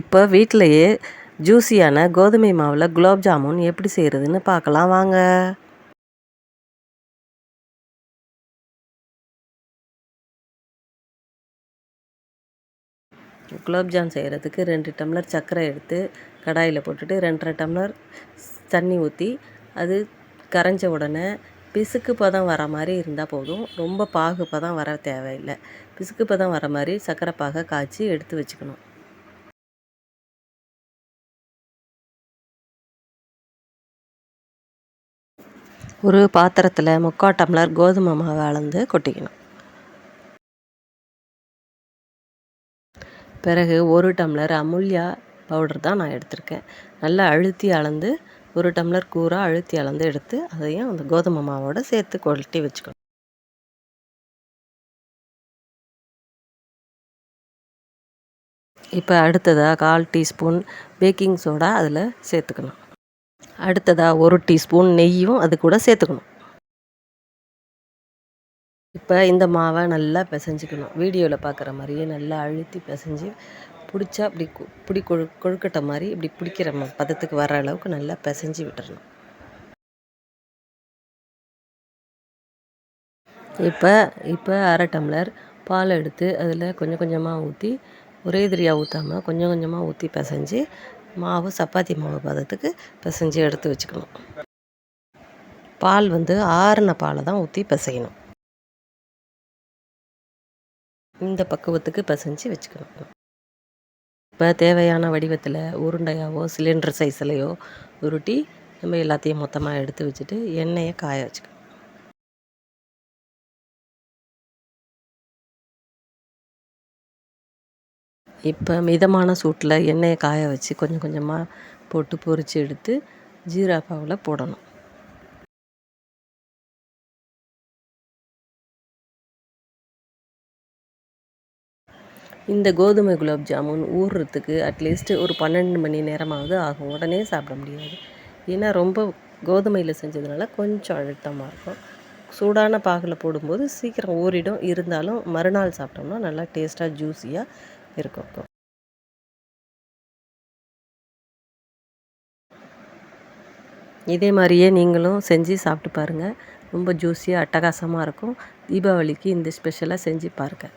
இப்போ வீட்டிலையே ஜூஸியான கோதுமை மாவில் குலோப் ஜாமுன் எப்படி செய்கிறதுன்னு பார்க்கலாம் வாங்க. குலோப்ஜாம் செய்கிறதுக்கு ரெண்டு டம்ளர் சர்க்கரை எடுத்து கடாயில் போட்டுட்டு ரெண்டரை டம்ளர் தண்ணி ஊற்றி அது கரைஞ்ச உடனே பிசுக்கு பதம் வர மாதிரி இருந்தால் போதும். ரொம்ப பாகு பதம் வர தேவையில்லை. பிசுக்கு பதம் வர மாதிரி சர்க்கரை பாகை காய்ச்சி எடுத்து வச்சுக்கணும். ஒரு பாத்திரத்தில் முக்கால் டம்ளர் கோதுமை மாவை அளந்து கொட்டிக்கணும். பிறகு ஒரு டம்ளர் அமுல்யா பவுடர் தான் நான் எடுத்திருக்கேன். நல்லா அழுத்தி அளந்து ஒரு டம்ளர் கூறாக அழுத்தி அளந்து எடுத்து அதையும் அந்த கோதுமை மாவோடு சேர்த்து கொட்டி வச்சுக்கணும். இப்போ அடுத்ததாக கால் டீஸ்பூன் பேக்கிங் சோடா அதில் சேர்த்துக்கணும். அடுத்ததாக ஒரு டீஸ்பூன் நெய்யும் அது கூட சேர்த்துக்கணும். இப்போ இந்த மாவை நல்லா பிசைஞ்சிக்கணும். வீடியோவில் பார்க்குற மாதிரியே நல்லா அழுத்தி பிசைஞ்சு பிடிச்சா இப்படி பிடி கொழு கொழுக்கட்டை மாதிரி இப்படி பிடிக்கிற பதத்துக்கு வர அளவுக்கு நல்லா பிசைஞ்சு விட்டுறணும். இப்போ இப்போ அரை டம்ளர் பால் எடுத்து அதில் கொஞ்சம் கொஞ்சமாக ஊற்றி ஒரே திரியாக ஊற்றாமல் கொஞ்சம் கொஞ்சமாக ஊற்றி பிசைஞ்சு மாவு சப்பாத்தி மாவு பதத்துக்கு பிசைஞ்சு எடுத்து வச்சுக்கணும். பால் வந்து ஆறின பாலை தான் ஊற்றி பிசையணும். இந்த பக்குவத்துக்கு பிசைஞ்சு வச்சுக்கணும். இப்போ தேவையான வடிவத்தில் உருண்டையாவோ சிலிண்டர் சைஸ்லையோ உருட்டி நம்ம எல்லாத்தையும் மொத்தமாக எடுத்து வச்சுட்டு எண்ணெயை காய வச்சுக்கணும். இப்போ மிதமான சூட்டில் எண்ணெயை காய வச்சு கொஞ்சம் கொஞ்சமாக போட்டு பொரித்து எடுத்து ஜீரா பாவில் போடணும். இந்த கோதுமை குலாப் ஜாமுன் ஊறுறதுக்கு அட்லீஸ்ட் ஒரு பன்னெண்டு மணி நேரமாவது ஆகும். உடனே சாப்பிட முடியாது. ஏன்னா ரொம்ப கோதுமையில் செஞ்சதுனால கொஞ்சம் அழுத்தமாக இருக்கும். சூடான பாகில் போடும்போது சீக்கிரம் ஊறிடும். இருந்தாலும் மறுநாள் சாப்பிட்டோம்னா நல்லா டேஸ்ட்டாக ஜூஸியாக இருக்கும். இதே மாதிரியே நீங்களும் செஞ்சு சாப்பிட்டு பாருங்கள் ரொம்ப ஜூஸியாக அட்டகாசமாக இருக்கும். தீபாவளிக்கு இந்த ஸ்பெஷலாக செஞ்சு பாருங்கள்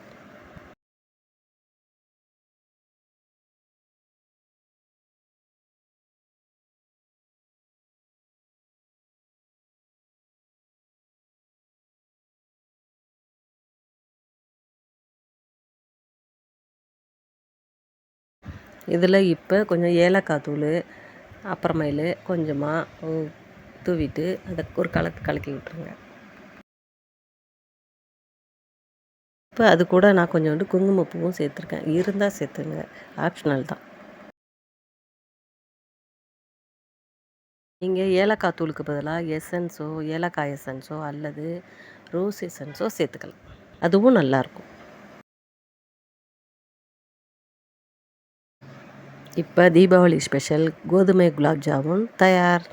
இதில் இப்போ கொஞ்சம் ஏலக்காய் தூள் அப்புறமேலு கொஞ்சமாக தூவிட்டு அதை ஒரு கலக்கு கலக்கி விட்ருங்க இப்போ அது கூட நான் கொஞ்சோண்டு குங்குமப்பூவும் சேர்த்துருக்கேன். இருந்தால் சேர்த்துங்க ஆப்ஷனல் தான். நீங்கள் ஏலக்காய் தூளுக்கு பதிலாக எசன்ஸோ ஏலக்காய் எசன்ஸோ அல்லது ரோஸ் எசன்ஸோ சேர்த்துக்கலாம். அதுவும் நல்லாயிருக்கும் இப்போ தீபாவளி ஸ்பெஷல் கோதுமை குலாப் ஜாமுன் தயார்.